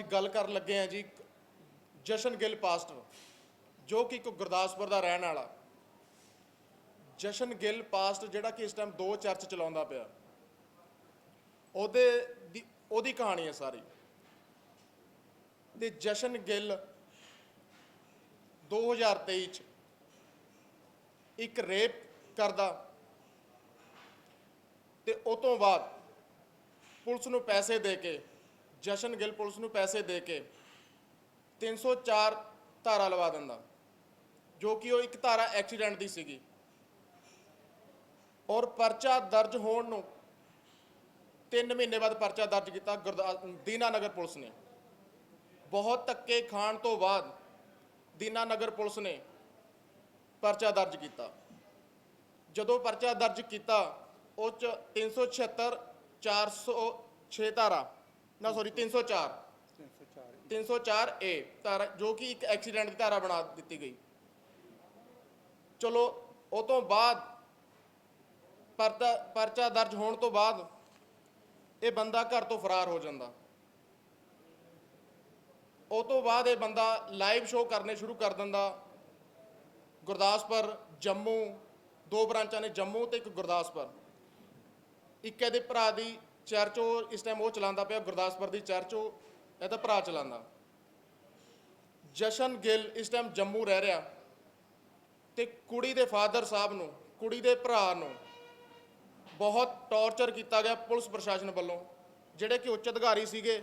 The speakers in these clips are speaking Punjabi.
ਅੱਜ ਗੱਲ ਕਰਨ ਲੱਗੇ ਆ ਜੀ, ਜਸ਼ਨ ਗਿੱਲ ਪਾਸਟਰ, ਜੋ ਕਿ ਇੱਕ ਗੁਰਦਾਸਪੁਰ ਦਾ ਰਹਿਣ ਵਾਲਾ। ਜਸ਼ਨ ਗਿੱਲ ਪਾਸਟਰ ਜਿਹੜਾ ਕਿ ਇਸ ਟਾਈਮ ਦੋ ਚਰਚ ਚਲਾਉਂਦਾ ਪਿਆ। ਉਹਦੇ ਦੀ, ਉਹਦੀ ਕਹਾਣੀ ਹੈ ਸਾਰੀ। ਤੇ ਜਸ਼ਨ ਗਿੱਲ 2023 ਚ ਇੱਕ ਰੇਪ ਕਰਦਾ। ਤੇ ਉਹ ਤੋਂ ਬਾਅਦ ਪੁਲਿਸ ਨੂੰ ਪੈਸੇ ਦੇ ਕੇ ਜਸ਼ਨ ਗਿੱਲ ਪੁਲਿਸ ਨੂੰ ਪੈਸੇ ਦੇ ਕੇ 304 ਧਾਰਾ ਲਵਾ ਦਿੰਦਾ, ਜੋ ਕਿ ਉਹ ਇੱਕ ਧਾਰਾ ਐਕਸੀਡੈਂਟ ਦੀ ਸੀਗੀ। ਔਰ ਪਰਚਾ ਦਰਜ ਹੋਣ ਨੂੰ 3 ਮਹੀਨੇ ਬਾਅਦ ਪਰਚਾ ਦਰਜ ਕੀਤਾ ਗੁਰਦਾ ਦੀਨਾਨਗਰ ਪੁਲਿਸ ਨੇ। ਬਹੁਤ ਧੱਕੇ ਖਾਣ ਤੋਂ ਬਾਅਦ ਦੀਨਾਨਗਰ ਪੁਲਿਸ ਨੇ ਪਰਚਾ ਦਰਜ ਕੀਤਾ। ਜਦੋਂ ਪਰਚਾ ਦਰਜ ਕੀਤਾ ਉਹ ਚ 376 406 ਧਾਰਾ ਨਾ ਸੌਰੀ 304 304 304 ਏ ਧਾਰਾ ਜੋ ਕਿ ਇੱਕ ਐਕਸੀਡੈਂਟ ਦੀ ਧਾਰਾ ਬਣਾ ਦਿੱਤੀ ਗਈ। ਚਲੋ ਉਹ ਤੋਂ ਬਾਅਦ ਪਰਚਾ ਪਰਚਾ ਦਰਜ ਹੋਣ ਤੋਂ ਬਾਅਦ ਇਹ ਬੰਦਾ ਘਰ ਤੋਂ ਫਰਾਰ ਹੋ ਜਾਂਦਾ। ਉਹ ਤੋਂ ਬਾਅਦ ਇਹ ਬੰਦਾ ਲਾਈਵ ਸ਼ੋਅ ਕਰਨੇ ਸ਼ੁਰੂ ਕਰ ਦਿੰਦਾ। ਗੁਰਦਾਸਪੁਰ ਜੰਮੂ ਦੋ ਬ੍ਰਾਂਚਾਂ ਨੇ ਜੰਮੂ ਤੇ ਇੱਕ ਗੁਰਦਾਸਪੁਰ। ਇੱਕ ਇਹਦੇ ਭਰਾ ਦੀ ਚਰਚ ਉਹ ਇਸ ਟਾਈਮ ਉਹ ਚਲਾਉਂਦਾ ਪਿਆ, ਗੁਰਦਾਸਪੁਰ ਦੀ ਚਰਚ ਉਹ ਇਹਦਾ ਭਰਾ ਚਲਾਉਂਦਾ। ਜਸ਼ਨ ਗਿੱਲ ਇਸ ਟਾਈਮ ਜੰਮੂ ਰਹਿ ਰਿਹਾ ਤੇ ਕੁੜੀ ਦੇ ਫਾਦਰ ਸਾਹਿਬ ਨੂੰ, ਕੁੜੀ ਦੇ ਭਰਾ ਨੂੰ ਬਹੁਤ ਟੌਰਚਰ ਕੀਤਾ ਗਿਆ ਪੁਲਿਸ ਪ੍ਰਸ਼ਾਸਨ ਵੱਲੋਂ, ਜਿਹੜੇ ਕਿ ਉੱਚ ਅਧਿਕਾਰੀ ਸੀਗੇ,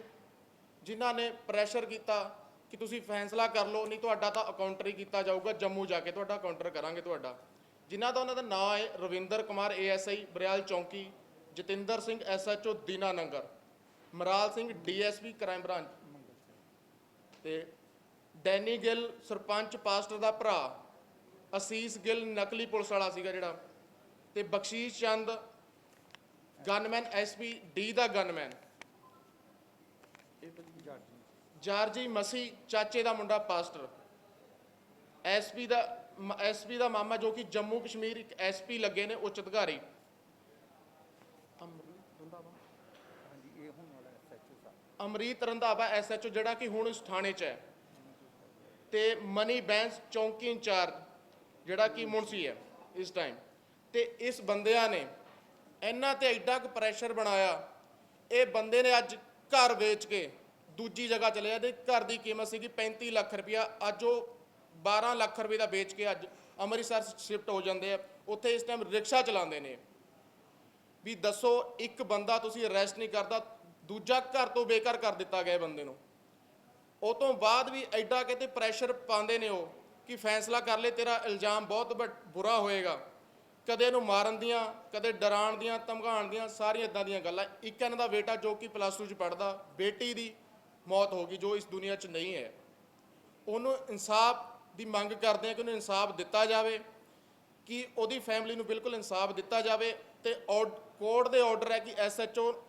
ਜਿਨ੍ਹਾਂ ਨੇ ਪ੍ਰੈਸ਼ਰ ਕੀਤਾ ਕਿ ਤੁਸੀਂ ਫੈਸਲਾ ਕਰ ਲਓ, ਨਹੀਂ ਤੁਹਾਡਾ ਤਾਂ ਅਕਾਊਂਟਰੀ ਕੀਤਾ ਜਾਊਗਾ, ਜੰਮੂ ਜਾ ਕੇ ਤੁਹਾਡਾ ਕਾਊਂਟਰ ਕਰਾਂਗੇ ਤੁਹਾਡਾ। ਜਿਨ੍ਹਾਂ ਦਾ ਉਹਨਾਂ ਦਾ ਨਾਮ ਹੈ ਰਵਿੰਦਰ ਕੁਮਾਰ ਏਐਸਆਈ ਬਰਿਆਲ ਚੌਂਕੀ। Jatinder Singh SHO Dinanagar, Maral Singh DSP crime branch. ਤੇ ਡੈਨੀ ਗਿੱਲ, ਸਰਪੰਚ ਪਾਸਟਰ ਦਾ ਭਰਾ, ਅਸੀਸ ਗਿੱਲ ਨਕਲੀ ਪੁਲਿਸ ਵਾਲਾ ਸੀਗਾ ਜਿਹੜਾ। ਤੇ Bakhshish Chand, gunman SP, D ਦਾ ਗਨਮੈਨ। ਜਾਰਜੀ ਜਾਰਜੀ ਮਸੀ ਚਾਚੇ ਦਾ ਮੁੰਡਾ ਪਾਸਟਰ। ਐਸਪੀ ਦਾ ਐਸਪੀ ਦਾ ਮਾਮਾ ਜੋ ਕਿ ਜੰਮੂ ਕਸ਼ਮੀਰ ਇੱਕ ਐਸਪੀ ਲੱਗੇ ਨੇ, ਉੱਚ ਅਧਿਕਾਰੀ ਅਮਰੀਤ ਰੰਧਾਵਾ ਹਾਂਜੀ ਇਹ ਹੁਣ ਵਾਲਾ ਐਸਐਚਓ ਸਾਹਿਬ ਅਮਰੀਤ ਰੰਧਾਵਾ ਐਸਐਚਓ ਜਿਹੜਾ ਕਿ ਹੁਣ ਇਸ ਥਾਣੇ 'ਚ ਹੈ। ਤੇ ਮਨੀ ਬੈਂਸ ਚੌਂਕੀ ਇੰਚਾਰਜ ਜਿਹੜਾ ਕਿ ਮੁਨਸੀ ਹੈ ਇਸ ਟਾਈਮ ਤੇ ਇਸ ਬੰਦਿਆਂ ਨੇ ਇਹਨਾਂ ਤੇ ਐਡਾ ਕੁ ਪ੍ਰੈਸ਼ਰ ਬਣਾਇਆ। ਇਹ ਬੰਦੇ ਨੇ ਅੱਜ ਘਰ ਵੇਚ ਕੇ ਦੂਜੀ ਜਗ੍ਹਾ ਚਲੇ ਜਾਂਦੇ। ਘਰ ਦੀ ਕੀਮਤ ਸੀਗੀ 35 ਲੱਖ ਰੁਪਇਆ। ਅੱਜ ਉਹ 12 ਲੱਖ ਰੁਪਏ ਦਾ ਵੇਚ ਕੇ ਅੱਜ ਅੰਮ੍ਰਿਤਸਰ ਸ਼ਿਫਟ ਹੋ ਜਾਂਦੇ ਆ। ਉੱਥੇ ਇਸ ਟਾਈਮ ਰਿਕਸ਼ਾ ਚਲਾਉਂਦੇ ਨੇ। ਵੀ ਦੱਸੋ ਇੱਕ ਬੰਦਾ ਤੁਸੀਂ ਅਰੈਸਟ ਨਹੀਂ ਕਰਦਾ ਦੂਜਾ ਘਰ ਤੋਂ ਬੇਕਾਰ ਕਰ ਦਿੱਤਾ ਗਿਆ ਬੰਦੇ ਨੂੰ। ਉਹ ਤੋਂ ਬਾਅਦ ਵੀ ਐਡਾ ਕਿਤੇ ਪ੍ਰੈਸ਼ਰ ਪਾਉਂਦੇ ਨੇ ਉਹ ਕਿ ਫੈਸਲਾ ਕਰ ਲੈ, ਤੇਰਾ ਇਲਜ਼ਾਮ ਬਹੁਤ ਵੱਡ- ਬੁਰਾ ਹੋਏਗਾ। ਕਦੇ ਇਹਨੂੰ ਮਾਰਨ ਦੀਆਂ, ਕਦੇ ਡਰਾਉਣ ਦੀਆਂ, ਧਮਕਾਉਣ ਦੀਆਂ ਸਾਰੀਆਂ ਇਦਾਂ ਦੀਆਂ ਗੱਲਾਂ। ਇੱਕ ਇਹਨਾਂ ਦਾ ਬੇਟਾ ਜੋ ਕਿ ਪਲੱਸ 2 ਚ ਪੜਦਾ ਬੇਟੀ ਦੀ ਮੌਤ ਹੋ ਗਈ ਜੋ ਇਸ ਦੁਨੀਆ 'ਚ ਨਹੀਂ ਹੈ। ਉਹਨੂੰ ਇਨਸਾਫ ਦੀ ਮੰਗ ਕਰਦੇ ਆ ਕਿ ਉਹਨੂੰ ਇਨਸਾਫ ਦਿੱਤਾ ਜਾਵੇ, ਕਿ ਉਹਦੀ ਫੈਮਿਲੀ ਨੂੰ ਬਿਲਕੁਲ ਇਨਸਾਫ ਦਿੱਤਾ ਜਾਵੇ ਤੇ ਕੋਰਟ ਦੇ ਆਰਡਰ ਹੈ ਕਿ ਐਸਐਚਓ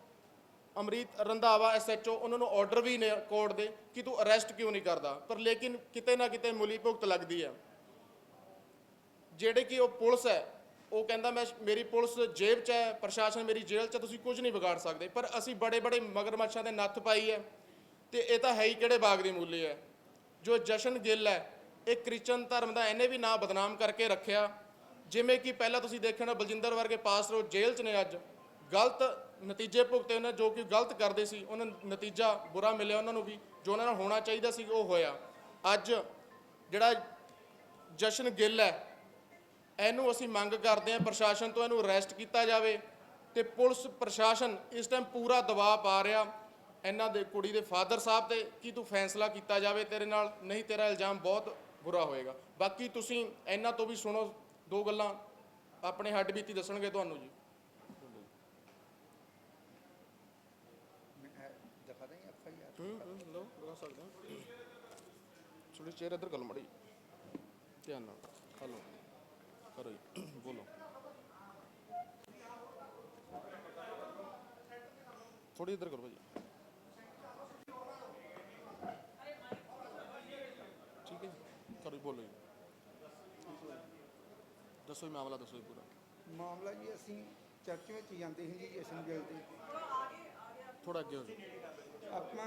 ਅਮਰੀਤ ਰੰਧਾਵਾ ਐਸਐਚਓ ਉਹਨਾਂ ਨੂੰ ਆਰਡਰ ਵੀ ਨੇ ਕੋਰਟ ਦੇ ਕਿ ਤੂੰ ਅਰੈਸਟ ਕਿਉਂ ਨਹੀਂ ਕਰਦਾ। ਪਰ ਲੇਕਿਨ ਕਿਤੇ ਨਾ ਕਿਤੇ ਮੁਲੀ ਭੁਗਤ ਲੱਗਦੀ ਹੈ। ਜਿਹੜੇ ਕਿ ਉਹ ਪੁਲਿਸ ਹੈ, ਉਹ ਕਹਿੰਦਾ ਮੈਂ ਮੇਰੀ ਪੁਲਿਸ ਜੇਬ 'ਚ ਹੈ, ਪ੍ਰਸ਼ਾਸਨ ਮੇਰੀ ਜੇਲ੍ਹ 'ਚ ਤੁਸੀਂ ਕੁਝ ਨਹੀਂ ਵਿਗਾੜ ਸਕਦੇ। ਪਰ ਅਸੀਂ ਬੜੇ ਬੜੇ ਮਗਰਮੱਛਾਂ ਦੇ ਨੱਥ ਪਾਈ ਹੈ ਤੇ ਇਹ ਤਾਂ ਹੈ ਹੀ ਕਿਹੜੇ ਬਾਗ ਦੀ ਮੂਲੀ ਹੈ। ਜੋ ਜਸ਼ਨ ਗਿੱਲ ਹੈ, ਇਹ ਕ੍ਰਿਸਚਨ ਧਰਮ ਦਾ ਇਹਨੇ ਵੀ ਨਾਂ ਬਦਨਾਮ ਕਰਕੇ ਰੱਖਿਆ। ਜਿਵੇਂ ਕਿ ਪਹਿਲਾਂ ਤੁਸੀਂ ਦੇਖਿਆ ਨਾ ਬਲਜਿੰਦਰ ਵਰਗੇ ਪਾਸਰੋ ਜੇਲ੍ਹ 'ਚ ਨੇ ਅੱਜ। ਗਲਤ ਨਤੀਜੇ ਭੁਗਤੇ ਉਹਨਾਂ ਜੋ ਕਿ ਗਲਤ ਕਰਦੇ ਸੀ, ਉਹਨਾਂ ਨਤੀਜਾ ਬੁਰਾ ਮਿਲਿਆ ਉਹਨਾਂ ਨੂੰ ਵੀ, ਜੋ ਉਹਨਾਂ ਨਾਲ ਹੋਣਾ ਚਾਹੀਦਾ ਸੀ, ਉਹ ਹੋਇਆ। ਅੱਜ ਜਿਹੜਾ ਜਸ਼ਨ ਗਿੱਲ ਹੈ, ਇਹਨੂੰ ਅਸੀਂ ਮੰਗ ਕਰਦੇ ਹਾਂ ਪ੍ਰਸ਼ਾਸਨ ਤੋਂ ਇਹਨੂੰ ਅਰੈਸਟ ਕੀਤਾ ਜਾਵੇ ਤੇ ਪੁਲਿਸ ਪ੍ਰਸ਼ਾਸਨ ਇਸ ਟਾਈਮ ਪੂਰਾ ਦਬਾਅ ਪਾ ਰਿਹਾ ਇਹਨਾਂ ਦੇ ਕੁੜੀ ਦੇ ਫਾਦਰ ਸਾਹਿਬ ਤੇ, ਕਿ ਤੂੰ ਫੈਸਲਾ ਕੀਤਾ ਜਾਵੇ ਤੇਰੇ ਨਾਲ, ਨਹੀਂ ਤੇਰਾ ਇਲਜ਼ਾਮ ਬਹੁਤ ਬੁਰਾ ਹੋਏਗਾ। ਬਾਕੀ ਤੁਸੀਂ ਇਹਨਾਂ ਤੋਂ ਵੀ ਸੁਣੋ, ਦੋ ਗੱਲਾਂ ਆਪਣੇ ਹੱਡ ਬੀਤੀ ਦੱਸਣਗੇ ਤੁਹਾਨੂੰ ਜੀ ਮੈਂ ਇਹ ਦਿਖਾ ਦਾਂ ਐਫ ਆਈ ਆਰ ਹੂੰ ਹੂੰ ਲਓ ਲਗਾ ਸਕਦੇ ਹਾਂ ਥੋੜੀ ਚੇਅਰ ਇੱਧਰ ਕਰ ਮੜੀ ਧਿਆਨ ਨਾਲ ਹਲੋ ਕਰੋ ਜੀ ਬੋਲੋ। ਥੋੜੀ ਇੱਧਰ ਕਰੋ ਭਾਜੀ। ਠੀਕ ਹੈ ਕਰੋ ਬੋਲੋ ਜੀ। ਦੱਸੋ ਜੀ ਮਾਮਲਾ ਦੱਸੋ ਜੀ ਪੂਰਾ। ਮਾਮਲਾ ਜੀ ਅਸੀਂ ਚਰਚ ਵਿੱਚ ਜਾਂਦੇ ਸੀ ਜੀ ਜਸ਼ਨ ਗਿੱਲ ਦੇ ਥੋੜਾ ਅੱਗੇ ਹੋ ਜਾਓ। ਆਪਾਂ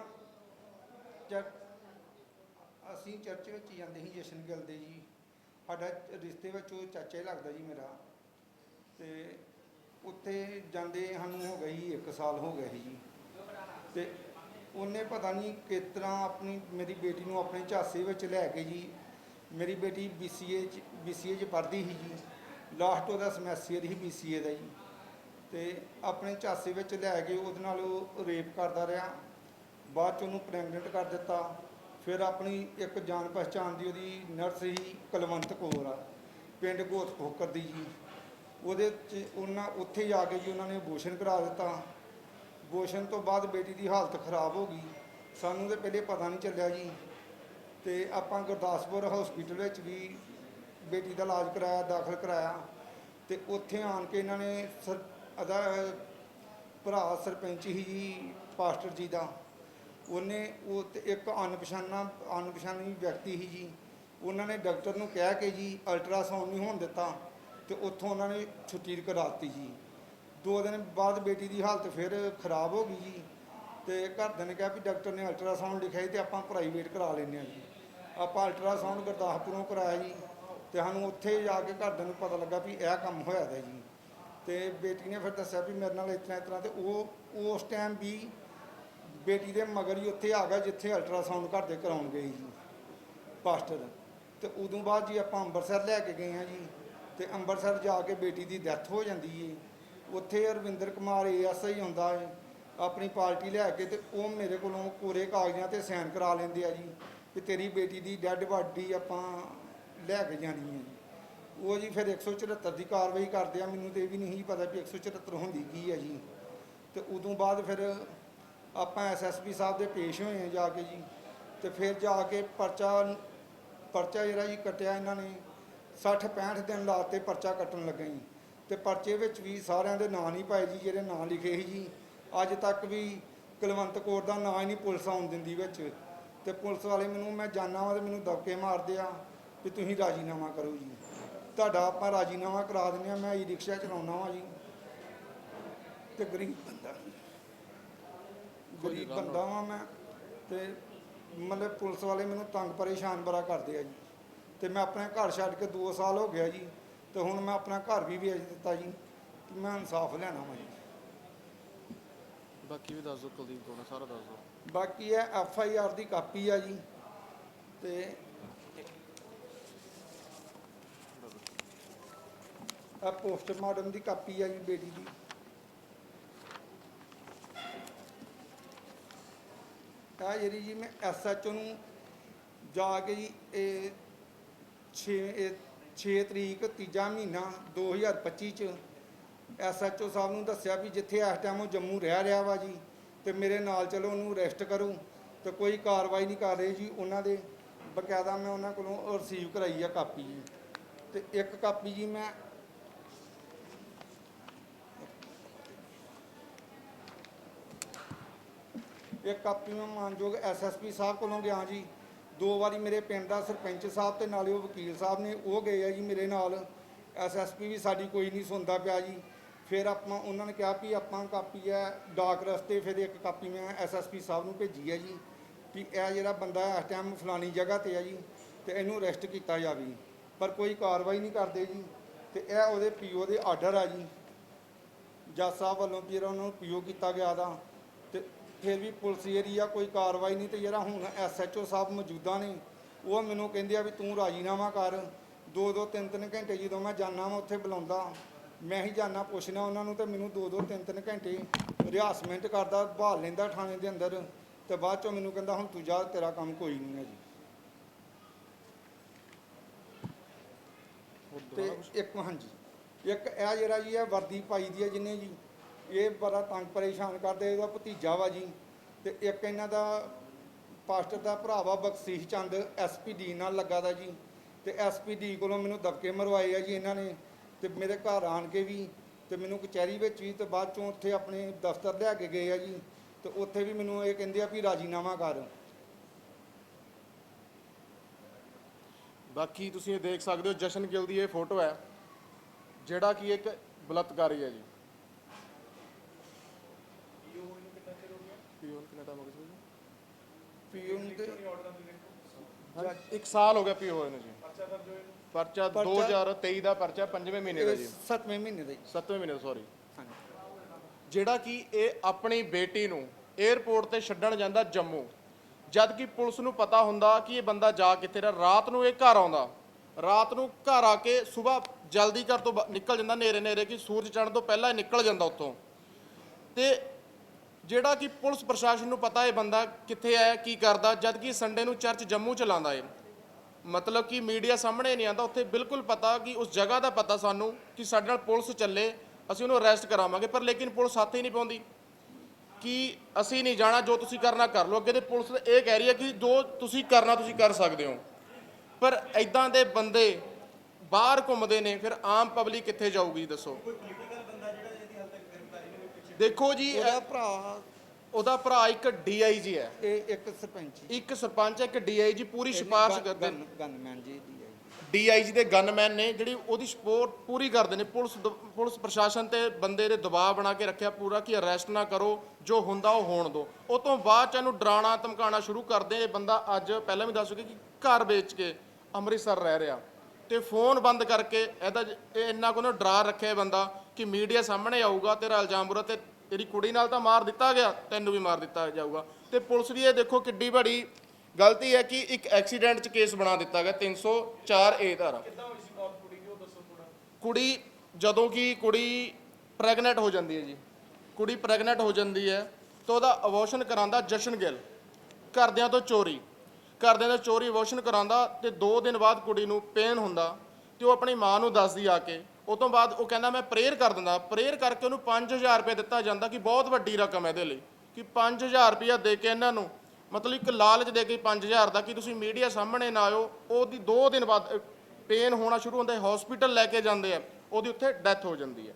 ਚਰ ਅਸੀਂ ਚਰਚ ਵਿੱਚ ਜਾਂਦੇ ਸੀ, ਜਸ਼ਨ ਗਿੱਲ ਦੇ ਜੀ। ਸਾਡਾ ਰਿਸ਼ਤੇ ਵਿੱਚ ਉਹ ਚਾਚਾ ਹੀ ਲੱਗਦਾ ਜੀ ਮੇਰਾ। ਤੇ ਉੱਥੇ ਜਾਂਦੇ ਸਾਨੂੰ ਹੋ ਗਈ 1 ਸਾਲ ਹੋ ਗਿਆ ਸੀ ਜੀ। ਤੇ ਉਹਨੇ ਪਤਾ ਨਹੀਂ ਕਿਸ ਤਰ੍ਹਾਂ ਆਪਣੀ, ਮੇਰੀ ਬੇਟੀ ਨੂੰ ਆਪਣੇ ਝਾਸੇ ਵਿੱਚ ਲੈ ਕੇ ਜੀ, ਮੇਰੀ ਬੇਟੀ BCA ਚ BCA ਚ ਪੜ੍ਹਦੀ ਸੀ ਜੀ। ਲਾਸਟ ਉਹਦਾ ਸਮੈਸਟਰ ਹੀ BCA ਦਾ ਜੀ। ਤੇ ਆਪਣੇ ਝਾਸੇ ਵਿੱਚ ਲੈ ਕੇ ਉਹਦੇ ਨਾਲ ਉਹ ਰੇਪ ਕਰਦਾ ਰਿਹਾ। ਬਾਅਦ ਚ ਉਹਨੂੰ ਪ੍ਰੈਗਨੈਂਟ ਕਰ ਦਿੱਤਾ। ਫਿਰ ਆਪਣੀ ਇੱਕ ਜਾਣ ਪਛਾਣ ਦੀ ਉਹਦੀ ਨਰਸ ਸੀ ਕੁਲਵੰਤ ਕੌਰ ਆ, ਪਿੰਡ ਗੋਤ ਖੋਕਰ ਦੀ ਜੀ। ਉਹਦੇ ਚ ਉਹਨਾਂ, ਉੱਥੇ ਜਾ ਕੇ ਜੀ ਉਹਨਾਂ ਨੇ ਅਬੋਰਸ਼ਨ ਕਰਾ ਦਿੱਤਾ। ਅਬੋਰਸ਼ਨ ਤੋਂ ਬਾਅਦ ਬੇਟੀ ਦੀ ਹਾਲਤ ਖਰਾਬ ਹੋ ਗਈ। ਸਾਨੂੰ ਤੇ ਪਹਿਲੇ ਪਤਾ ਨਹੀਂ ਚੱਲਿਆ ਜੀ। ਤੇ ਆਪਾਂ ਗੁਰਦਾਸਪੁਰ ਹਸਪੀਟਲ ਵਿੱਚ ਵੀ ਬੇਟੀ ਦਾ ਇਲਾਜ ਕਰਾਇਆ, ਦਾਖਲ ਕਰਾਇਆ। ਤੇ ਉੱਥੇ ਆਣ ਕੇ ਇਹਨਾਂ ਨੇ ਸਰ, ਅਦਾ, ਭਰਾ ਸਰਪੰਚ ਹੀ ਜੀ, ਪਾਸਟਰ ਜੀ ਦਾ। ਉਹਨੇ ਉਹ ਤੇ ਇੱਕ ਅਣਪਛਾਣਾ ਅਣਪਛਾਣੀ ਵਿਅਕਤੀ ਸੀ ਜੀ। ਉਹਨਾਂ ਨੇ ਡਾਕਟਰ ਨੂੰ ਕਹਿ ਕੇ ਜੀ ਅਲਟਰਾਸਾਊਂਡ ਨਹੀਂ ਹੋਣ ਦਿੱਤਾ ਤੇ ਉੱਥੋਂ ਉਹਨਾਂ ਨੇ ਛੁੱਟੀ ਕਰਾਤੀ ਜੀ। ਦੋ ਦਿਨ ਬਾਅਦ ਬੇਟੀ ਦੀ ਹਾਲਤ ਫਿਰ ਖਰਾਬ ਹੋ ਗਈ ਜੀ ਤੇ ਘਰਦਿਆਂ ਨੇ ਕਿਹਾ ਵੀ ਡਾਕਟਰ ਨੇ ਅਲਟਰਾਸਾਊਂਡ ਲਿਖਿਆ ਸੀ ਤੇ ਆਪਾਂ ਪ੍ਰਾਈਵੇਟ ਕਰਾ ਲੈਂਦੇ ਹਾਂ ਜੀ। ਆਪਾਂ ਅਲਟਰਾਸਾਊਂਡ ਗੁਰਦਾਸਪੁਰੋਂ ਕਰਾਇਆ ਜੀ ਤੇ ਸਾਨੂੰ ਉੱਥੇ ਜਾ ਕੇ ਘਰਦਿਆਂ ਨੂੰ ਪਤਾ ਲੱਗਾ ਵੀ ਇਹ ਕੰਮ ਹੋਇਆ ਦਾ ਜੀ। ਤੇ ਬੇਟੀ ਨੇ ਫਿਰ ਦੱਸਿਆ ਵੀ ਮੇਰੇ ਨਾਲ ਇਸ ਤਰ੍ਹਾਂ ਇਸ ਤਰ੍ਹਾਂ ਤੇ ਉਹ, ਉਸ ਟਾਈਮ ਵੀ ਬੇਟੀ ਦੇ ਮਗਰ ਹੀ ਉੱਥੇ ਆ ਗਿਆ ਜਿੱਥੇ ਅਲਟਰਾਸਾਊਂਡ ਘਰ ਦੇ ਕਰਾਉਣ ਗਏ ਜੀ ਪਾਸਟਰ। ਤੇ ਉਦੋਂ ਬਾਅਦ ਜੀ ਆਪਾਂ ਅੰਮ੍ਰਿਤਸਰ ਲੈ ਕੇ ਗਏ ਹਾਂ ਜੀ। ਤੇ ਅੰਮ੍ਰਿਤਸਰ ਜਾ ਕੇ ਬੇਟੀ ਦੀ ਡੈਥ ਹੋ ਜਾਂਦੀ ਏ। ਉੱਥੇ ਅਰਵਿੰਦਰ ਕੁਮਾਰ ਏਐਸਆਈ ਹੁੰਦਾ ਹੈ ਆਪਣੀ ਪਾਰਟੀ ਲੈ ਕੇ ਤੇ ਉਹ ਮੇਰੇ ਕੋਲੋਂ ਕੋਰੇ ਕਾਗਜ਼ਾਂ ਤੇ ਸਾਈਨ ਕਰਾ ਲੈਂਦੇ ਆ ਜੀ। ਕਿ ਤੇਰੀ ਬੇਟੀ ਦੀ ਡੈੱਡ ਬਾਡੀ ਆਪਾਂ ਲੈ ਕੇ ਜਾਣੀ ਹੈ ਜੀ ਉਹ ਜੀ ਫਿਰ 174 ਦੀ ਕਾਰਵਾਈ ਕਰਦੇ ਆ। ਮੈਨੂੰ ਤੇ ਇਹ ਵੀ ਨਹੀਂ ਪਤਾ ਵੀ 174 ਹੁੰਦੀ ਕੀ ਹੈ ਜੀ। ਤੇ ਉਦੋਂ ਬਾਅਦ ਫਿਰ ਆਪਾਂ ਐਸਐਸਪੀ ਸਾਹਿਬ ਦੇ ਪੇਸ਼ ਹੋਏ ਆ ਜਾ ਕੇ ਜੀ, ਤੇ ਫਿਰ ਜਾ ਕੇ ਪਰਚਾ ਪਰਚਾ ਜਿਹੜਾ ਜੀ ਕੱਟਿਆ ਇਹਨਾਂ ਨੇ 60 65 ਦਿਨ ਲਾਤੇ ਪਰਚਾ ਕੱਟਣ ਲੱਗੇ ਜੀ। ਤੇ ਪਰਚੇ ਵਿੱਚ ਵੀ ਸਾਰਿਆਂ ਦੇ ਨਾਂ ਨਹੀਂ ਪਾਏ ਜੀ, ਜਿਹੜੇ ਨਾਂ ਲਿਖੇ ਸੀ ਜੀ। ਅੱਜ ਤੱਕ ਵੀ ਕੁਲਵੰਤ ਕੌਰ ਦਾ ਨਾਂ ਹੀ ਨਹੀਂ ਪੁਲਿਸ ਆਉਣ ਦਿੰਦੀ ਵਿੱਚ। ਤੇ ਪੁਲਿਸ ਵਾਲੇ ਮੈਨੂੰ, ਮੈਂ ਜਾਣਾ ਵਾ ਤੇ ਮੈਨੂੰ ਦਬਕੇ ਮਾਰਦੇ ਆ ਵੀ ਤੁਸੀਂ ਰਾਜੀਨਾਮਾ ਕਰੋ ਜੀ। ਤੁਹਾਡਾ ਆਪਾਂ ਰਾਜੀਨਾਮਾ ਕਰਾ ਦਿੰਦੇ ਆ, ਮੈਂ ਈ ਰਿਕਸ਼ਾ ਚਲਾਉਣਾ ਵਾਂ ਜੀ। ਤੇ ਗਰੀਬ ਬੰਦਾ। ਗਰੀਬ ਬੰਦਾ ਵਾਂ ਮੈਂ ਤੇ ਮਤਲਬ ਪੁਲਿਸ ਵਾਲੇ ਮੈਨੂੰ ਤੰਗ ਪਰੇਸ਼ਾਨ ਬੜਾ ਕਰਦੇ ਆ ਜੀ। ਤੇ ਮੈਂ ਆਪਣੇ ਘਰ ਛੱਡ ਕੇ 2 ਸਾਲ ਹੋ ਗਿਆ ਜੀ ਤੇ ਹੁਣ ਮੈਂ ਆਪਣਾ ਘਰ ਵੀ ਵੇਚ ਦਿੱਤਾ ਜੀ ਤੇ ਮੈਂ ਇਨਸਾਫ ਲੈਣਾ ਵਾ ਜੀ। ਬਾਕੀ ਵੀ ਦੱਸ ਦਿਓ ਕੁਲਦੀਪ ਕੋਣਾ ਸਾਰਾ ਦੱਸ ਦਿਓ। ਬਾਕੀ ਇਹ ਐਫ ਆਈ ਆਰ ਦੀ ਕਾਪੀ ਆ ਜੀ ਤੇ ਆ ਪੋਸਟਮਾਰਟਮ ਦੀ ਕਾਪੀ ਆ ਜੀ ਬੇਟੀ ਦੀ। ਇਹ ਜਿਹੜੀ ਜੀ ਮੈਂ ਐਸ ਐਚ ਓ ਨੂੰ ਜਾ ਕੇ ਜੀ ਇਹ 6 6 ਤਰੀਕ ਤੀਜਾ ਮਹੀਨਾ 2025 ਚ ਐਸ ਐਚ ਓ ਸਾਹਿਬ ਨੂੰ ਦੱਸਿਆ ਵੀ ਜਿੱਥੇ ਇਸ ਟਾਈਮ ਉਹ ਜੰਮੂ ਰਹਿ ਰਿਹਾ ਵਾ ਜੀ, ਤੇ ਮੇਰੇ ਨਾਲ ਚਲੋ ਉਹਨੂੰ ਅਰੈਸਟ ਕਰੋ, ਤੇ ਕੋਈ ਕਾਰਵਾਈ ਨਹੀਂ ਕਰ ਰਹੇ ਜੀ ਉਹਨਾਂ ਦੇ। ਬਕਾਇਦਾ ਮੈਂ ਉਹਨਾਂ ਕੋਲੋਂ ਰਿਸੀਵ ਕਰਾਈ ਆ ਕਾਪੀ ਜੀ। ਤੇ ਇੱਕ ਕਾਪੀ ਜੀ ਮੈਂ ਇੱਕ ਕਾਪੀ ਮੈਂ ਮਾਨਯੋਗ ਐਸਐਸਪੀ ਸਾਹਿਬ ਕੋਲੋਂ ਗਿਆ ਜੀ। ਦੋ ਵਾਰੀ ਮੇਰੇ ਪਿੰਡ ਦਾ ਸਰਪੰਚ ਸਾਹਿਬ ਤੇ ਨਾਲੇ ਉਹ ਵਕੀਲ ਸਾਹਿਬ ਨੇ, ਉਹ ਗਏ ਆ ਜੀ ਮੇਰੇ ਨਾਲ। ਐਸਐਸਪੀ ਵੀ ਸਾਡੀ ਕੋਈ ਨਹੀਂ ਸੁਣਦਾ ਪਿਆ ਜੀ। ਫਿਰ ਆਪਾਂ ਉਹਨਾਂ ਨੇ ਕਿਹਾ ਵੀ ਆਪਾਂ ਕਾਪੀ ਹੈ, ਡਾਕ ਰਸਤੇ ਫਿਰ ਇੱਕ ਕਾਪੀ ਮੈਂ ਐਸਐਸਪੀ ਸਾਹਿਬ ਨੂੰ ਭੇਜੀ ਹੈ ਜੀ। ਵੀ ਇਹ ਜਿਹੜਾ ਬੰਦਾ ਇਸ ਟਾਈਮ ਫਲਾਨੀ ਜਗ੍ਹਾ ਤੇ ਹੈ ਜੀ, ਤੇ ਇਹਨੂੰ ਅਰੈਸਟ ਕੀਤਾ ਜਾਵੇ। ਪਰ ਕੋਈ ਕਾਰਵਾਈ ਨਹੀਂ ਕਰਦੇ ਜੀ। ਤੇ ਇਹ ਉਹਦੇ ਪੀਓ ਦੇ ਆਰਡਰ ਆ ਜੀ। ਜੱਜ ਸਾਹਿਬ ਵੱਲੋਂ ਵੀ ਜਿਹੜਾ ਉਹਨਾਂ ਨੂੰ ਪੀਓ ਕੀਤਾ ਗਿਆ ਦਾ। ਫਿਰ ਵੀ ਪੁਲਿਸ ਜਿਹੜੀ ਆ ਕੋਈ ਕਾਰਵਾਈ ਨਹੀਂ ਤੇ ਜਿਹੜਾ ਹੁਣ ਐਸਐਚਓ ਸਾਹਿਬ ਮੌਜੂਦਾ ਨੇ ਉਹ ਮੈਨੂੰ ਕਹਿੰਦੇ ਆ ਵੀ ਤੂੰ ਰਾਜੀਨਾਮਾ ਕਰ ਦੋ ਦੋ ਤਿੰਨ ਤਿੰਨ ਘੰਟੇ ਜਦੋਂ ਮੈਂ ਜਾਣਾ ਮੈਂ ਉੱਥੇ ਬੁਲਾਉਂਦਾ ਮੈਂ ਹੀ ਜਾਣਾ ਪੁੱਛਣਾ ਉਹਨਾਂ ਨੂੰ ਤੇ ਮੈਨੂੰ ਦੋ ਦੋ ਤਿੰਨ ਤਿੰਨ ਘੰਟੇ ਰਿਹਾਸਮੈਂਟ ਕਰਦਾ ਬਹਾਲ ਲੈਂਦਾ ਥਾਣੇ ਦੇ ਅੰਦਰ ਤੇ ਬਾਅਦ ਚੋਂ ਮੈਨੂੰ ਕਹਿੰਦਾ ਹੁਣ ਤੂੰ ਜਾ ਤੇਰਾ ਕੰਮ ਕੋਈ ਨਹੀਂ ਹੈ ਜੀ ਤੇ? ਇੱਕ ਹਾਂਜੀ ਇੱਕ ਇਹ ਜਿਹੜਾ ਜੀ ਇਹ ਵਰਦੀ ਪਾਈ ਦੀ ਹੈ ਜਿਹਨੇ ਜੀ ਇਹ ਬੜਾ ਤੰਗ ਪਰੇਸ਼ਾਨ ਕਰਦੇ, ਇਹਦਾ ਭਤੀਜਾ ਵਾ ਜੀ। ਤੇ ਇੱਕ ਇਹਨਾਂ ਦਾ ਪਾਸਟਰ ਦਾ ਭਰਾ ਵਾ ਬਖਸ਼ੀਸ਼ ਚੰਦ ਐਸਪੀਡੀ ਨਾਲ ਲੱਗਾ ਦਾ ਜੀ। ਤੇ ਐਸਪੀਡੀ ਕੋਲੋਂ ਮੈਨੂੰ ਦਬਕੇ ਮਰਵਾਏ ਆ ਜੀ ਇਹਨਾਂ ਨੇ। ਤੇ ਮੇਰੇ ਘਰ ਆਣ ਕੇ ਵੀ, ਤੇ ਮੈਨੂੰ ਕਚਹਿਰੀ ਵਿੱਚ ਵੀ ਤੇ ਬਾਅਦ ਚੋਂ ਉੱਥੇ ਆਪਣੇ ਦਫ਼ਤਰ ਲਿਆ ਕੇ ਗਏ ਆ ਜੀ। ਤੇ ਉੱਥੇ ਵੀ ਮੈਨੂੰ ਇਹ ਕਹਿੰਦੇ ਆ ਵੀ ਰਾਜੀਨਾਮਾ ਕਰ। ਬਾਕੀ ਤੁਸੀਂ ਇਹ ਦੇਖ ਸਕਦੇ ਹੋ, ਜਸ਼ਨ ਗਿੱਲ ਦੀ ਇਹ ਫੋਟੋ ਹੈ, ਜਿਹੜਾ ਕਿ ਇੱਕ ਬਲਤਕਾਰੀ ਹੈ ਜੀ। ਪੀਓ ਨੂੰ ਪੀਓ ਜੀ ਪੀਓ ਇੱਕ ਸਾਲ ਹੋ ਗਿਆ ਪੀ ਹੋਏ ਨੂੰ ਜੀ। ਪਰਚਾ ਪਰਚਾ- 2023 ਦਾ ਪਰਚਾ 5ਵੇਂ ਮਹੀਨੇ ਦਾ ਜੀ। 7ਵੇਂ ਮਹੀਨੇ ਦਾ ਜੀ। 7ਵੇਂ ਮਹੀਨੇ ਦਾ ਸੌਰੀ ਹਾਂਜੀ। ਜਿਹੜਾ ਕਿ ਇਹ ਆਪਣੀ ਬੇਟੀ ਨੂੰ 에ਅਰਪੋਰਟ ਤੇ ਛੱਡਣ ਜਾਂਦਾ ਜੰਮੂ। ਜਦ ਕਿ ਪੁਲਿਸ ਨੂੰ ਪਤਾ ਹੁੰਦਾ ਕਿ ਇਹ ਬੰਦਾ ਜਾ ਕਿੱਥੇ ਰਿਹਾ। ਰਾਤ ਨੂੰ ਇਹ ਘਰ ਆਉਂਦਾ। ਰਾਤ ਨੂੰ ਘਰ ਆ ਕੇ ਸਵੇਰ ਜਲਦੀ ਘਰ ਤੋਂ ਨਿਕਲ ਜਾਂਦਾ। ਨੇਰੇ ਨੇਰੇ ਕਿ ਸੂਰਜ ਚੜ੍ਹਨ ਤੋਂ ਪਹਿਲਾਂ ਇਹ ਨਿਕਲ ਜਾਂਦਾ ਉੱਥੋਂ। ਤੇ ਜਿਹੜਾ ਕਿ ਪੁਲਿਸ ਪ੍ਰਸ਼ਾਸਨ ਨੂੰ ਪਤਾ ਇਹ ਬੰਦਾ ਕਿੱਥੇ ਹੈ, ਕੀ ਕਰਦਾ ਜਦ ਕਿ ਸੰਡੇ ਨੂੰ ਚਰਚ ਜੰਮੂ ਚ ਲਾਉਂਦਾ ਏ। ਮਤਲਬ ਕਿ ਮੀਡੀਆ ਸਾਹਮਣੇ ਨਹੀਂ ਆਉਂਦਾ, ਉੱਥੇ ਬਿਲਕੁਲ ਪਤਾ ਕਿ ਉਸ ਜਗ੍ਹਾ ਦਾ ਪਤਾ ਸਾਨੂੰ ਕਿ ਸਾਡੇ ਨਾਲ ਪੁਲਿਸ ਚੱਲੇ, ਅਸੀਂ ਉਹਨੂੰ ਅਰੈਸਟ ਕਰਾਵਾਂਗੇ, ਪਰ ਲੇਕਿਨ ਪੁਲਿਸ ਹੱਥ ਹੀ ਨਹੀਂ ਪਾਉਂਦੀ। ਕਿ ਅਸੀਂ ਨਹੀਂ ਜਾਣਾ, ਜੋ ਤੁਸੀਂ ਕਰਨਾ ਕਰ ਲਓ। ਅੱਗੇ ਤੇ ਪੁਲਿਸ ਇਹ ਕਹਿ ਰਹੀ ਹੈ ਕਿ ਜੋ ਤੁਸੀਂ ਕਰਨਾ, ਤੁਸੀਂ ਕਰ ਸਕਦੇ ਹੋ। ਪਰ ਐਦਾਂ ਦੇ ਬੰਦੇ ਬਾਹਰ ਘੁੰਮਦੇ ਨੇ, ਫਿਰ ਆਮ ਪਬਲਿਕ ਕਿੱਥੇ ਜਾਊਗੀ, ਦੱਸੋ? ਦੇਖੋ ਜੀ ਉਹਦਾ ਭਰਾ ਉਹਦਾ ਭਰਾ ਇੱਕ ਡੀਆਈਜੀ ਹੈ। ਇਹ ਇੱਕ ਸਰਪੰਚ ਇੱਕ ਸਰਪੰਚ ਹੈ ਇੱਕ ਡੀਆਈਜੀ ਪੂਰੀ ਸਿਫਾਰਿਸ਼ ਕਰਦੇ ਨੇ। ਗਨਮੈਨ ਜੀ ਦੀ ਹੈ। ਡੀਆਈਜੀ ਦੇ ਗਨਮੈਨ ਨੇ ਜਿਹੜੀ ਉਹਦੀ ਸਪੋਰਟ ਪੂਰੀ ਕਰਦੇ ਨੇ। ਪੁਲਿਸ ਦ- ਪੁਲਿਸ ਪ੍ਰਸ਼ਾਸਨ ਤੇ ਬੰਦੇ ਦੇ ਦਬਾਅ ਬਣਾ ਕੇ ਰੱਖਿਆ ਪੂਰਾ ਕਿ ਅਰੈਸਟ ਨਾ ਕਰੋ ਜੋ ਹੁੰਦਾ ਉਹ ਹੋਣ ਦਿਓ। ਉਹ ਤੋਂ ਬਾਅਦ ਚ ਇਹਨੂੰ ਡਰਾਣਾ ਧਮਕਾਉਣਾ ਸ਼ੁਰੂ ਕਰਦੇ ਇਹ ਬੰਦਾ ਅੱਜ ਪਹਿਲਾਂ ਵੀ ਦੱਸ ਚੁੱਕੇ ਕਿ ਘਰ ਵੇਚ ਕੇ ਅੰਮ੍ਰਿਤਸਰ ਰਹਿ ਰਿਹਾ। ਤੇ ਫੋਨ ਬੰਦ ਕਰਕੇ ਇਹਦਾ ਜ- ਇਹ ਇੰਨਾ ਕੋਨੇ ਡਰਾ ਰੱਖਿਆ ਇਹ ਬੰਦਾ। ਕਿ ਮੀਡੀਆ ਸਾਹਮਣੇ ਆਊਗਾ ਤੇਰਾ ਇਲਜ਼ਾਮ ਬੁਰਾ ਤੇ ਤੇਰੀ ਕੁੜੀ ਨਾਲ ਤਾਂ ਮਾਰ ਦਿੱਤਾ ਗਿਆ ਤੈਨੂੰ ਵੀ ਮਾਰ ਦਿੱਤਾ ਜਾਊਗਾ। ਤੇ ਪੁਲਿਸ ਦੀ ਇਹ ਦੇਖੋ ਕਿੱਡੀ ਬੜੀ ਗਲਤੀ ਹੈ ਕਿ ਇੱਕ ਐਕਸੀਡੈਂਟ 'ਚ ਕੇਸ ਬਣਾ ਦਿੱਤਾ ਗਿਆ 304 ਏ ਧਾਰਾ। ਕੁੜੀ ਜਦੋਂ ਕਿ ਕੁੜੀ ਪ੍ਰੈਗਨੈਂਟ ਹੋ ਜਾਂਦੀ ਹੈ ਜੀ। ਕੁੜੀ ਪ੍ਰੈਗਨੈਂਟ ਹੋ ਜਾਂਦੀ ਹੈ ਤਾਂ ਉਹਦਾ ਅਬੋਰਸ਼ਨ ਕਰਾਉਂਦਾ ਜਸ਼ਨ ਗਿੱਲ ਘਰਦਿਆਂ ਤੋਂ ਚੋਰੀ। ਘਰਦਿਆਂ ਤੋਂ ਚੋਰੀ ਅਬੋਰਸ਼ਨ ਕਰਾਉਂਦਾ ਤੇ 2 ਦਿਨ ਬਾਅਦ ਕੁੜੀ ਨੂੰ ਪੇਨ ਹੁੰਦਾ ਤੇ ਉਹ ਆਪਣੀ ਮਾਂ ਨੂੰ ਦੱਸਦੀ ਆ ਕੇ ਉਹ ਤੋਂ ਬਾਅਦ ਉਹ ਕਹਿੰਦਾ ਮੈਂ ਪ੍ਰੇਅਰ ਕਰ ਦਿੰਦਾ। ਪ੍ਰੇਅਰ ਕਰਕੇ ਉਹਨੂੰ 5000 ਰੁਪਏ ਦਿੱਤਾ ਜਾਂਦਾ ਕਿ ਬਹੁਤ ਵੱਡੀ ਰਕਮ ਹੈ ਇਹਦੇ ਲਈ। ਕਿ 5000 ਰੁਪਇਆ ਦੇ ਕੇ ਇਹਨਾਂ ਨੂੰ, ਮਤਲਬ ਇੱਕ ਲਾਲਚ ਦੇ ਕੇ 5000 ਦਾ ਕਿ ਤੁਸੀਂ ਮੀਡੀਆ ਸਾਹਮਣੇ ਨਾ ਆਇਓ। ਉਹਦੀ 2 ਦਿਨ ਬਾਅਦ ਪੇਨ ਹੋਣਾ ਸ਼ੁਰੂ ਹੁੰਦਾ ਹੈ ਹਸਪੀਟਲ ਲੈ ਕੇ ਜਾਂਦੇ ਆ ਉਹਦੀ ਉੱਥੇ ਡੈਥ ਹੋ ਜਾਂਦੀ ਹੈ।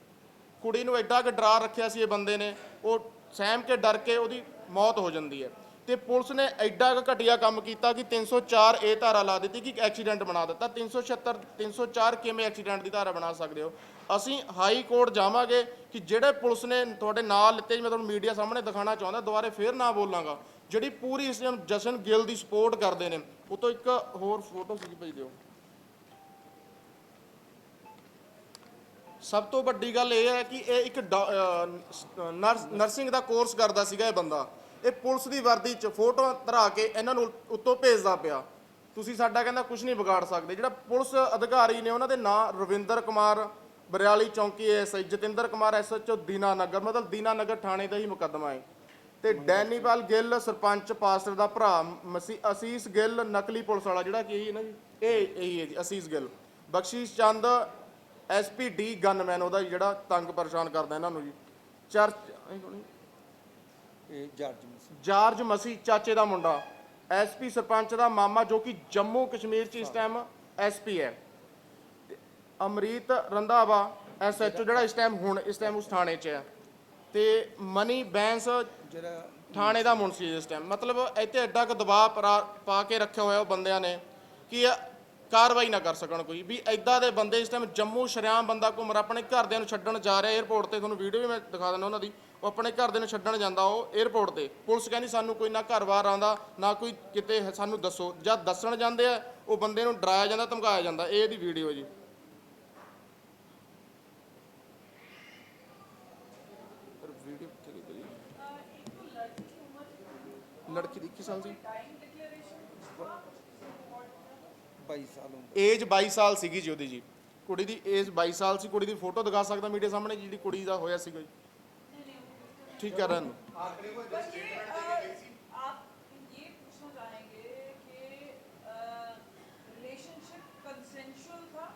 ਕੁੜੀ ਨੂੰ ਐਡਾ ਕਿ ਡਰਾ ਰੱਖਿਆ ਸੀ ਇਹ ਬੰਦੇ ਨੇ, ਉਹ ਸਹਿਮ ਕੇ ਡਰ ਕੇ ਉਹਦੀ ਮੌਤ ਹੋ ਜਾਂਦੀ ਹੈ। ਤੇ ਪੁਲਿਸ ਨੇ ਐਡਾ ਕੁ ਘਟੀਆ ਕੰਮ ਕੀਤਾ ਕਿ 304 ਏ ਧਾਰਾ ਲਾ ਦਿੱਤੀ ਕਿ ਐਕਸੀਡੈਂਟ ਬਣਾ ਦਿੱਤਾ। 376 304 ਕਿਵੇਂ ਐਕਸੀਡੈਂਟ ਦੀ ਧਾਰਾ ਬਣਾ ਸਕਦੇ ਹੋ? ਅਸੀਂ ਹਾਈ ਕੋਰਟ ਜਾਵਾਂਗੇ ਕਿ ਜਿਹੜੇ ਪੁਲਿਸ ਨੇ ਤੁਹਾਡੇ ਨਾਲ ਲਿੱਤੇ ਮੈਂ ਤੁਹਾਨੂੰ ਮੀਡੀਆ ਸਾਹਮਣੇ ਦਿਖਾਣਾ ਚਾਹੁੰਦਾ, ਦੁਬਾਰੇ ਫੇਰ ਨਾ ਬੋਲਾਂਗਾ। ਜਿਹੜੀ ਪੂਰੀ ਇਸ ਟਾਈਮ ਜਸ਼ਨ ਗਿੱਲ ਦੀ ਸਪੋਰਟ ਕਰਦੇ ਨੇ, ਉਹ ਤੋਂ ਇੱਕ ਹੋਰ ਫੋਟੋ ਸੀ ਭੇਜ ਦਿਓ। ਸਭ ਤੋਂ ਵੱਡੀ ਗੱਲ ਇਹ ਹੈ ਕਿ ਇਹ ਇੱਕ ਡਾ- ਅਹ ਨਰਸਿੰਗ ਦਾ ਕੋਰਸ ਕਰਦਾ ਸੀਗਾ ਇਹ ਬੰਦਾ। ਇਹ ਪੁਲਿਸ ਦੀ ਵਰਦੀ 'ਚ ਫੋਟੋਆਂ ਧਰਾ ਕੇ ਇਹਨਾਂ ਨੂੰ ਉੱਤੋਂ ਭੇਜਦਾ ਪਿਆ। ਤੁਸੀਂ ਸਾਡਾ ਕਹਿੰਦਾ ਕੁਝ ਨਹੀਂ ਵਿਗਾੜ ਸਕਦੇ। ਜਿਹੜਾ ਪੁਲਿਸ ਅਧਿਕਾਰੀ ਨੇ ਉਹਨਾਂ ਦੇ ਨਾਂ ਰਵਿੰਦਰ ਕੁਮਾਰ ਬਰਿਆਲੀ ਚੌਂਕੀ ਐਸਆਈ ਜਤਿੰਦਰ ਕੁਮਾਰ ਐਸਐਚਓ ਦੀਨਾਨਗਰ ਮਤਲਬ ਦੀਨਾ ਨਗਰ ਥਾਣੇ ਦਾ ਹੀ ਮੁਕੱਦਮਾ ਹੈ ਤੇ ਡੈਨੀਪਾਲ ਗਿੱਲ, ਸਰਪੰਚ ਪਾਸਟਰ ਦਾ ਭਰਾ, ਮਸੀ, ਅਸੀਸ ਗਿੱਲ, ਨਕਲੀ ਪੁਲਿਸ ਵਾਲਾ। ਜਿਹੜਾ ਕਿ ਹੈ ਨਾ ਜੀ? ਇਹ, ਇਹੀ ਹੈ ਜੀ, Asees Gill. Bakhshish Chand SP D gunman, ਉਹਦਾ ਜੀ ਜਿਹੜਾ ਤੰਗ ਪਰੇਸ਼ਾਨ ਕਰਦਾ ਇਹਨਾਂ ਨੂੰ ਜੀ। ਚਰਚ ਇਹ ਮਸੀਹ। ਜਾਰਜ ਮਸੀ ਚਾਚੇ ਦਾ ਮੁੰਡਾ ਐਸਪੀ ਸਰਪੰਚ ਦਾ ਮਾਮਾ ਜੋ ਕਿ ਜੰਮੂ ਕਸ਼ਮੀਰ ਚ ਇਸ ਟਾਈਮ ਐਸਪੀ ਹੈ। ਤੇ ਅਮਰੀਤ ਰੰਧਾਵਾ ਐਸਐਚਓ ਜਿਹੜਾ ਇਸ ਟਾਈਮ ਹੁਣ ਇਸ ਟਾਈਮ ਉਸ ਥਾਣੇ 'ਚ ਹੈ। ਤੇ ਮਨੀ ਬੈਂਸ ਜਿਹੜਾ ਥਾਣੇ ਦਾ ਮੁਨਸੀ ਇਸ ਟਾਈਮ ਮਤਲਬ ਇੱਥੇ ਐਡਾ ਕੁ ਦਬਾਅ ਪਰਾ- ਪਾ ਕੇ ਰੱਖਿਆ ਹੋਇਆ ਉਹ ਬੰਦਿਆਂ ਨੇ ਕਿ ਇਹ ਕਾਰਵਾਈ ਨਾ ਕਰ ਸਕਣ ਕੋਈ। ਵੀ ਐਦਾਂ ਦੇ ਬੰਦੇ ਇਸ ਟਾਈਮ ਜੰਮੂ ਸ਼ਰਿਆਮ ਬੰਦਾ ਘੁੰਮ ਰਿਹਾ ਆਪਣੇ ਘਰਦਿਆਂ ਨੂੰ ਛੱਡਣ ਜਾ ਰਿਹਾ 에ਅਰਪੋਰਟ ਤੇ, ਤੁਹਾਨੂੰ ਵੀਡੀਓ ਵੀ ਮੈਂ ਦਿਖਾ ਦਿੰਦਾ ਉਹਨਾਂ ਦੀ। ਉਹ ਆਪਣੇ ਘਰਦਿਆਂ ਨੂੰ ਛੱਡਣ ਜਾਂਦਾ ਉਹ 에ਅਰਪੋਰਟ ਤੇ। ਪੁਲਿਸ ਕਹਿੰਦੀ ਸਾਨੂੰ ਕੋਈ ਨਾ ਘਰ-ਬਾਰ ਆਉਂਦਾ, ਨਾ ਕੋਈ ਕਿਤੇ ਸਾਨੂੰ ਦੱਸੋ। ਜਦ ਦੱਸਣ ਜਾਂਦੇ ਆ, ਉਹ ਬੰਦੇ ਨੂੰ ਡਰਾਇਆ ਜਾਂਦਾ, ਧਮਕਾਇਆ ਜਾਂਦਾ। ਇਹ ਇਹਦੀ ਵੀਡੀਓ ਜੀ। ਲੜਕੀ ਦੀ 21 ਸਾਲ ਸੀ 22 ਸਾਲ ਉਮਰ ਏਜ 22 ਸਾਲ ਸੀਗੀ ਜੀ ਉਹਦੀ ਜੀ ਕੁੜੀ ਦੀ ਏਜ 22 ਸਾਲ ਸੀ ਕੁੜੀ ਦੀ ਫੋਟੋ ਦਿਖਾ ਸਕਦਾ ਮੀਡੀਆ ਸਾਹਮਣੇ ਜਿਹੜੀ ਕੁੜੀ ਦਾ ਹੋਇਆ ਸੀਗਾ ਜੀ ਠੀਕ ਕਰ ਰਹੇ पर ये अ, आप ये पूछना चाहेंगे कि रिलेशनशिप कंसेंशुअल था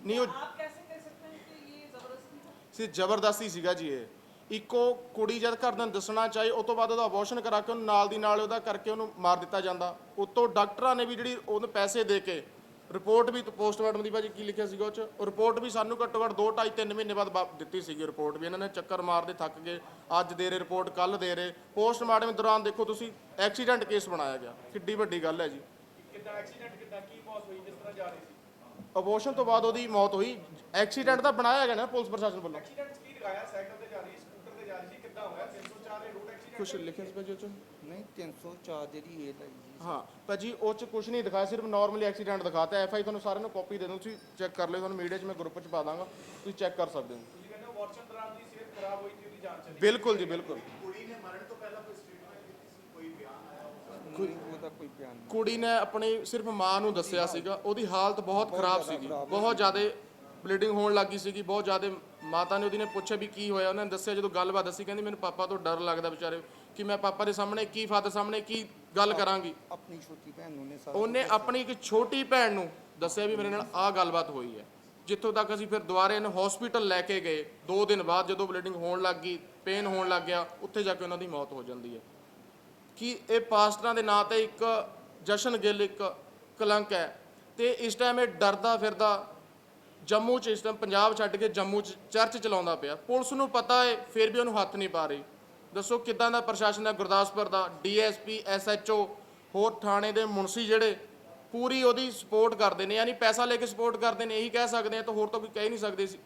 नहीं, या वो- आप कैसे कह सकते हैं कि ये जबरदस्ती था ਸੀ ਜ਼ਬਰਦਸਤੀ ਸੀਗਾ ਜੀ ਇਹ ਇੱਕੋ ਕੁੜੀ ਜਦ ਘਰਦਿਆਂ ਨੂੰ ਦੱਸਣਾ ਚਾਹੀ ਉਸ ਤੋਂ ਬਾਅਦ ਉਹਦਾ ਅਬੋਰਸ਼ਨ ਕਰਾ ਕੇ ਉਹਨੂੰ ਨਾਲ ਦੀ ਨਾਲ ਉਹਦਾ ਕਰਕੇ ਉਹਨੂੰ ਮਾਰ ਦਿੱਤਾ ਜਾਂਦਾ। ਉਤੋਂ ਡਾਕਟਰਾਂ ਨੇ ਵੀ ਜਿਹੜੀ ਉਹਨੂੰ ਪੈਸੇ ਦੇ ਕੇ ਰਿਪੋਰਟ ਵੀ ਪੋਸਟਮਾਰਟਮ ਦੀ ਭਾਜੀ ਕੀ ਲਿਖਿਆ ਸੀਗਾ ਉਹ ਚ? ਉਹ ਰਿਪੋਰਟ ਵੀ ਸਾਨੂੰ ਘੱਟੋ ਘੱਟ 2 2.5 3 ਮਹੀਨੇ ਬਾਅਦ ਦਿੱਤੀ ਸੀਗੀ ਰਿਪੋਰਟ ਵੀ। ਇਹਨਾਂ ਨੇ ਚੱਕਰ ਮਾਰਦੇ ਥੱਕ ਗਏ। ਅੱਜ ਦੇ ਰਹੇ ਰਿਪੋਰਟ ਕੱਲ ਦੇ ਰਹੇ। ਪੋਸਟਮਾਰਟਮ ਦੌਰਾਨ ਦੇਖੋ ਤੁਸੀਂ ਐਕਸੀਡੈਂਟ ਕੇਸ ਬਣਾਇਆ ਗਿਆ। ਕਿੱਡੀ ਵੱਡੀ ਗੱਲ ਹੈ ਜੀ। ਕਿੱਦਾਂ ਐਕਸੀਡੈਂਟ ਕਿੱਦਾਂ ਕੀ ਮੌਤ ਹੋਈ ਜਿਸ ਤਰ੍ਹਾਂ ਜਾ ਰਹੀ ਸੀ? ਅਬੋਰਸ਼ਨ ਤੋਂ ਬਾਅਦ ਉਹਦੀ ਮੌਤ ਹੋਈ। ਐਕਸੀਡੈਂਟ ਤਾਂ ਬਣਾਇਆ ਗਿਆ ਨਾ ਪੁਲਿਸ ਪ੍ਰਸ਼ਾਸਨ ਵੱਲੋਂ। ਐਕਸੀਡੈਂਟ ਕੀ ਦਿਖਾਇਆ ਸਾਈਕਲ ਤੇ ਜਾ ਰਹੀ ਸਕੂਟਰ ਤੇ ਜਾ ਰਹੀ ਸੀ ਕਿੱਦਾਂ ਹੋਇਆ 304 ਇਹ ਰੋਡ ਐਕਸੀਡੈਂਟ ਕੁਝ ਲਿਖਿਆ ਸੀ ਭਾਜੀ ਉਹ 'ਚ? ਨਹੀਂ 304 ਜਿਹੜੀ ਇਹ ਲੱਗੀ ਜੀ ਹਾਂ ਭਾਜੀ ਉਹ ਚ ਕੁਝ ਨਹੀਂ ਦਿਖਾਇਆ ਸਿਰਫ ਨਾਰਮਲੀ ਐਕਸੀਡੈਂਟ ਦਿਖਾਤਾ। ਐਫ ਆਈ ਤੁਹਾਨੂੰ ਸਾਰਿਆਂ ਨੂੰ ਕਾਪੀ ਦੇ ਦੂੰ ਤੁਸੀਂ ਚੈੱਕ ਕਰ ਲਿਓ ਤੁਹਾਨੂੰ ਮੀਡੀਆ 'ਚ ਮੈਂ ਗਰੁੱਪ 'ਚ ਪਾ ਦਾਂਗਾ ਤੁਸੀਂ ਚੈੱਕ ਕਰ ਸਕਦੇ ਹੋ। ਤੁਸੀਂ ਕਹਿੰਦੇ ਹੋ ਵਾਰਸ਼ਨ ਦੌਰਾਨ ਦੀ ਸਿਹਤ ਖਰਾਬ ਹੋਈ ਸੀ ਉਹਦੀ ਜਾਨ ਚਲੀ। ਬਿਲਕੁਲ ਜੀ ਬਿਲਕੁਲ। ਕੋਈ ਉਹਦਾ ਕੋਈ ਬਿਆਨ ਨਹੀਂ। ਕੁੜੀ ਨੇ ਆਪਣੀ ਸਿਰਫ ਮਾਂ ਨੂੰ ਦੱਸਿਆ ਸੀਗਾ ਉਹਦੀ ਹਾਲਤ ਬਹੁਤ ਖਰਾਬ ਸੀਗੀ ਬਹੁਤ ਜ਼ਿਆਦਾ ਬਲੀਡਿੰਗ ਹੋਣ ਲੱਗੀ ਸੀਗੀ ਬਹੁਤ ਜ਼ਿਆਦਾ ਮਾਤਾ ਨੇ ਉਹਦੀ ਨੇ ਪੁੱਛਿਆ ਵੀ ਕੀ ਹੋਇਆ ਉਹਨੇ ਦੱਸਿਆ ਜਦੋਂ ਗੱਲਬਾਤ ਦੱਸੀ ਕਹਿੰਦੀ ਮੈਨੂੰ ਪਾਪਾ ਤੋਂ ਡਰ ਲੱਗਦਾ ਵਿਚਾਰੇ ਕਿ ਮੈਂ ਪਾਪਾ ਦੇ ਸਾਹਮਣੇ ਕੀ ਫਾਦਰ ਸਾਹਮਣੇ ਕੀ ਗੱਲ ਕਰਾਂਗੀ। ਆਪਣੀ ਛੋਟੀ ਭੈਣ ਨੂੰ ਨੇ ਸਾਰਾ ਉਹਨੇ ਆਪਣੀ ਇੱਕ ਛੋਟੀ ਭੈਣ ਨੂੰ ਦੱਸਿਆ ਵੀ ਮੇਰੇ ਨਾਲ ਆਹ ਗੱਲਬਾਤ ਹੋਈ ਹੈ। ਜਿੱਥੋਂ ਤੱਕ ਅਸੀਂ ਫਿਰ ਦੁਬਾਰੇ ਇਹਨੂੰ ਹਸਪੀਟਲ ਲੈ ਕੇ ਗਏ 2 ਦਿਨ ਬਾਅਦ ਜਦੋਂ ਬਲੀਡਿੰਗ ਹੋਣ ਲੱਗ ਗਈ ਪੇਨ ਹੋਣ ਲੱਗ ਗਿਆ ਉੱਥੇ ਜਾ ਕੇ ਉਹਨਾਂ ਦੀ ਮੌਤ ਹੋ ਜਾਂਦੀ ਹੈ। ਕਿ ਇਹ ਪਾਸਟਰਾਂ ਦੇ ਨਾਂ ਤੇ ਇੱਕ ਜਸ਼ਨ ਗਿੱਲ ਇੱਕ ਕਲੰਕ ਹੈ ਤੇ ਇਸ ਟਾਈਮ ਇਹ ਡਰਦਾ ਫਿਰਦਾ ਜੰਮੂ ਚ ਇਸ ਟਾਈਮ ਪੰਜਾਬ ਛੱਡ ਕੇ ਜੰਮੂ ਚ ਚਰਚ ਚਲਾਉਂਦਾ ਪਿਆ। ਪੁਲਿਸ ਨੂੰ ਪਤਾ ਹੈ, ਫਿਰ ਵੀ ਉਹਨੂੰ ਹੱਥ ਨਹੀਂ ਪਾ ਰਹੀ। ਦੱਸੋ ਕਿੱਦਾਂ ਦਾ ਪ੍ਰਸ਼ਾਸਨ ਹੈ ਗੁਰਦਾਸਪੁਰ ਦਾ? ਡੀਐਸਪੀ ਐਸਐਚਓ ਹੋਰ ਥਾਣੇ ਦੇ ਮੁਨਸੀ ਜਿਹੜੇ ਪੂਰੀ ਉਹਦੀ ਸਪੋਰਟ ਕਰਦੇ ਨੇ, ਯਾਨੀ ਪੈਸਾ ਲੈ ਕੇ ਸਪੋਰਟ ਕਰਦੇ ਨੇ, ਇਹੀ ਕਹਿ ਸਕਦੇ ਆ ਤਾਂ ਹੋਰ ਤਾਂ ਕੋਈ ਕਹਿ ਨਹੀਂ ਸਕਦੇ ਸੀ।